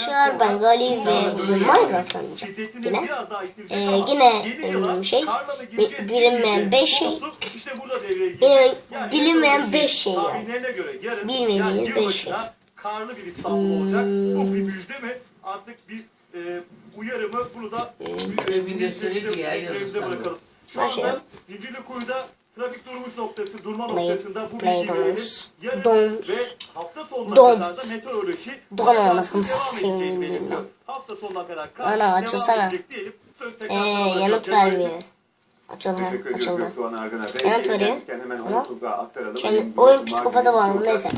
arkadaşlar ben Galip ve bugün Minecraft oynayacağım. Yine Ee, yine em, şey bi- bilinmeyen 5 şey yine bilinmeyen 5 şey yani. Bilmediğiniz beş şey. Karlı bir İstanbul olacak. Bu bir müjde mi? Artık bir e, uyarı mı? Bunu da ya, Ekrem'de Yıldız'tan bırakalım. Şu Başlayalım. anda Zincirlikuyu'da trafik durmuş noktası, durma Play- noktasında bu bilgiyi verelim. Yarın ve hafta sonuna kadar da meteoroloji bildiğin belirtiyor. lan. Hafta sonuna kadar kar devam edecek diyelim. Söz tekrar Ee, yanıt vermiyor. Açıldı, açıldı. Hemen Ama aktaralım. kendi Ayın oyun psikopata bağlı, Cuma neyse.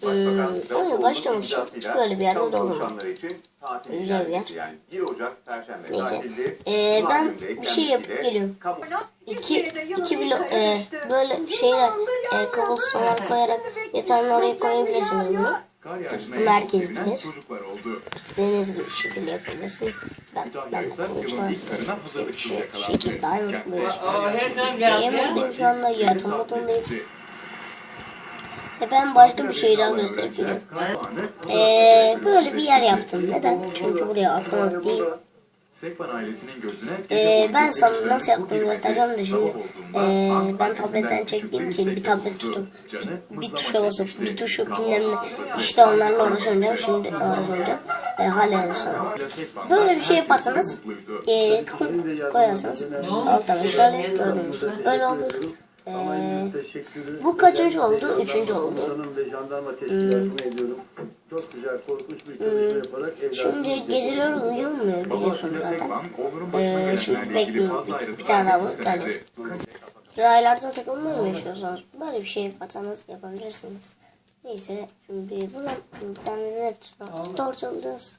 Hmm, oyun başlamış. imzasıyla Böyle bir yerde kamu oldu. için tatil Güzel bir yer. edildi. Yani 1 Ocak Perşembe Neyse. tatildi. Ee, ben bir şey yapıp geliyorum. İki, iki blok e, böyle şeyler e, kablosunlar koyarak yatağın oraya koyabilirsiniz bunu. Çocuklar oldu. İstediğiniz gibi şekilde yapabilirsiniz. Ben, ben karına hazırlıksız Şey, şekil yazdı ya. mutluyum şu anda yaratım modundayım. E ben başka bir şey daha göstereceğim. Ee, böyle bir yer yaptım. Neden? Çünkü buraya atlamak değil. Sekban ailesinin gözüne Ee, ben sana nasıl yaptığımı göstereceğim de şimdi. ee, ben tabletten çektiğim için bir tablet tutup bir tuşa basıp bir tuşu ne işte onlarla uğraşamayacağım şimdi uğraşamayacağım e, hala sonra. Böyle bir şey yaparsanız e, tıklı koyarsınız alttan şöyle gördüğünüz böyle olur. Ee, bu kaçıncı oldu? Üçüncü oldu. Sanım Çok güzel, korkunç bir çalışma yaparak evlatlarımızı Şimdi geceleri uyumuyor biliyorsunuz zaten. Ee, şimdi bekleyin. Bir, bir tane daha bulup geldim. Raylarda takılmayı mı yaşıyorsunuz? Böyle bir şey yaparsanız yapabilirsiniz. Neyse şimdi buradan bir tane red torch alacağız.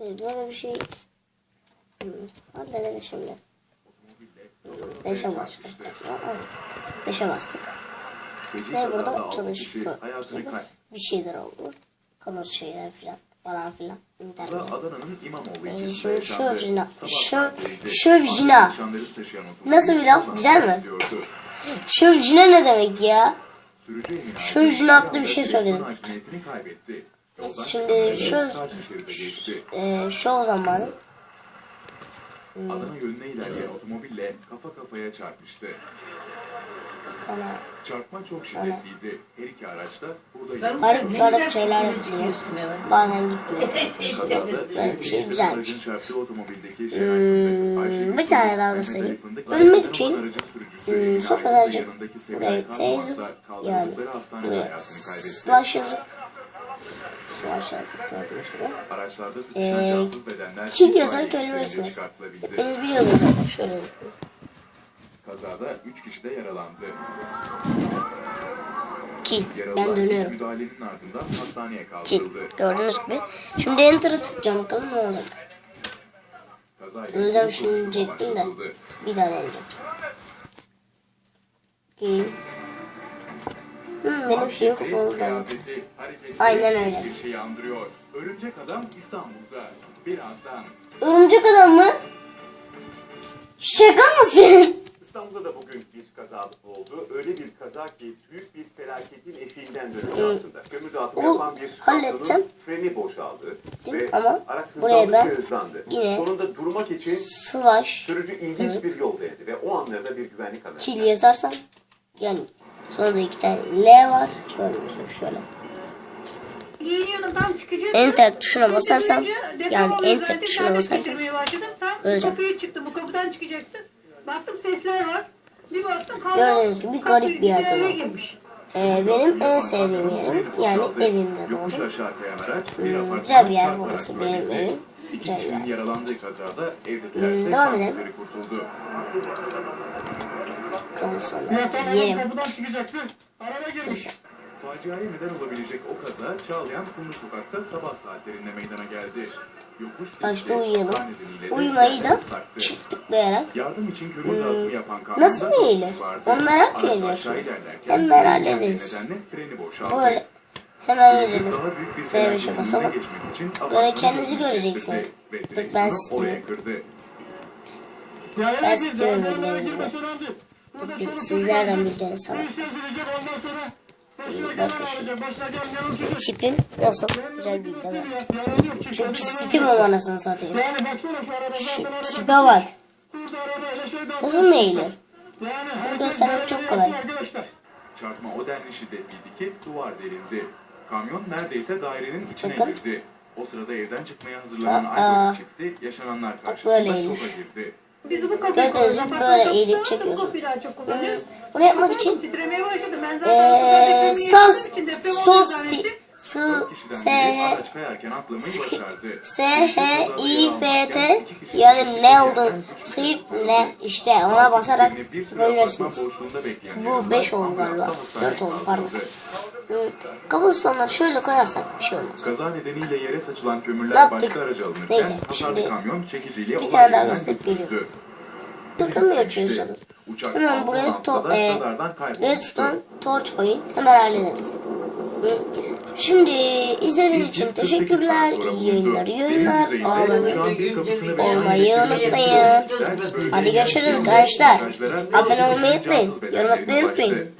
Ve böyle bir şey hmm, hallederiz şimdi. Beşe bastık. Beşe bastık. Ve burada çalışıyor. Bir şeyler oldu. Kanot şeyler filan falan filan. İnternet. Adana'nın İmamoğlu ilçesinde şövjina. Şöv, şövjina. Nasıl bir laf? Güzel mi? Şövjina ne demek ya? Yüzüne atlı bir şey söyledim. Neyse, şimdi. Ee, şu zamanı Adana yönüne ilerleyen otomobille kafa kafaya çarpıştı. Bana Çarpma çok şiddetliydi. Her iki araç da burada Sen garip ne garip güzel şeyler kılıç yapıyor. ya. Bazen gitmiyor. Bir şey güzelmiş. çarptığı otomobildeki Fındık, Ayşe bir tane daha göstereyim. Ölmek için, hmm, burayı Sevilay teyzip Kalmazsa yani buraya slash yazıp slash yazıp gördüğünüz gibi. Araçlarda sıkışan Ee, cansız bedenler çıkartılabildi. Hepiniz biliyorsunuz zaten şöyle. Kazada 3 kişi de yaralandı. Yaralılar Ben dönüyorum. müdahalenin ardından hastaneye kaldırıldı. Gördüğünüz gibi. Şimdi enter'ı tıklayacağım bakalım ne olacak. İlgili şimdi diyecektim de. Bir daha deneyeceğim. Kill. Hmm, benim şeyim hareketi Aynen öyle. Bir şeyi andırıyor. Örümcek adam İstanbul'da. Birazdan. Örümcek adam mı? Şaka mısın? İstanbul'da da bugün bir kaza oldu. Öyle bir kaza ki büyük bir felaketin eşiğinden dönüyor aslında. Kömür dağıtımı Ol- yapan bir kamyonun freni boşaldı. Değil Ve? Ama araç hızlandıkça hızlandı. yine- Sonunda durmak için Slash sürücü ilginç bir yol denedi ve o anlarda bir güvenlik kamerası. kill yazarsam yani sonra da iki tane L var. Gördüğünüz şöyle. Giyiniyordum tam çıkacaktım. Enter tuşuna deprem yani enter tuşuna bu öleceğim. kapıya çıktım. Bu kapıdan çıkacaktım. Baktım sesler var. Bir baktım kaldım. Gördüğünüz gibi garip bir yer adam. girmiş. Ee, benim en sevdiğim yerim yani evimde doğdum. Hmm, apartman güzel bir yer burası, benim evim. İki Güzel bir kişinin yer. yaralandığı kazada evdekiler Hmm, devam edelim. kurtuldu. Yatağa yerim. kapıdan çıkacaktı. Araba girmiş. Neyse. Faciaya neden olabilecek o kaza Çağlayan Kumlu Sokak'ta sabah saatlerinde meydana geldi. Yokuş Başta uyuyalım. Uyumayı da tıklayarak Yardım için kömür dağıtımı yapan kamyonda nasıl merak Araç ediyorsun. aşağı ilerlerken Hem geldiği ederiz. Böyle hemen bir F5'e felaketin basalım. Böyle kendinizi göreceksiniz. Dur, ben. Yaya Ben Arabalara bildiğiniz gibi. önemli. Burada Dur, çoluk Tipim nasıl? Güzel değil değil mi? Çünkü Steam o anasını satayım. Şu tipe bak. Mı eğilir? Bunu göstermek çok kolay. Çarpma o denli şiddetliydi ki duvar delindi. Kamyon neredeyse dairenin içine Bakın. girdi. O sırada evden çıkmaya hazırlanan Aa. Aygır çifti yaşananlar karşısında şoka girdi. Biz bu kapıyı Gördüğünüz gibi kapattım, böyle çok eğilip kapıyı daha çok kullanıyoruz. Bunu yapmak için Titremeye başladı. Ben zaten eee depremi sağ yaşadığım için deprem sol oluyor sti zannettim. s Dört kişiden s biri h araç kayarken atlamayı başardı. S H I F T yani ne oldu? Sıyırt ne işte ona basarak bekleyen Bu yaralılar beş oldu ambulansla galiba. hastaneye Dört oldu, pardon. Cobblestone'ları şöyle koyarsak bir şey olmaz. Kaza nedeniyle yere saçılan Ne kömürler yaptık? araca alınırken Neyse, şimdi kamyon çekiciyle bir tane daha gösterip mı açıyorsunuz? Uçak Hemen buraya top, e, redstone torch koyun. Hemen hallederiz. Hı. Şimdi izlediğiniz için 348 teşekkürler. İyi yayınlar, iyi yayınlar. Ve Olmayı unutmayın. Hadi görüşürüz gençler. Abone olmayı unutmayın. Yorum atmayı unutmayın.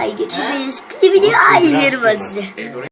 ay görüşürüz. Bir video ay yerim size.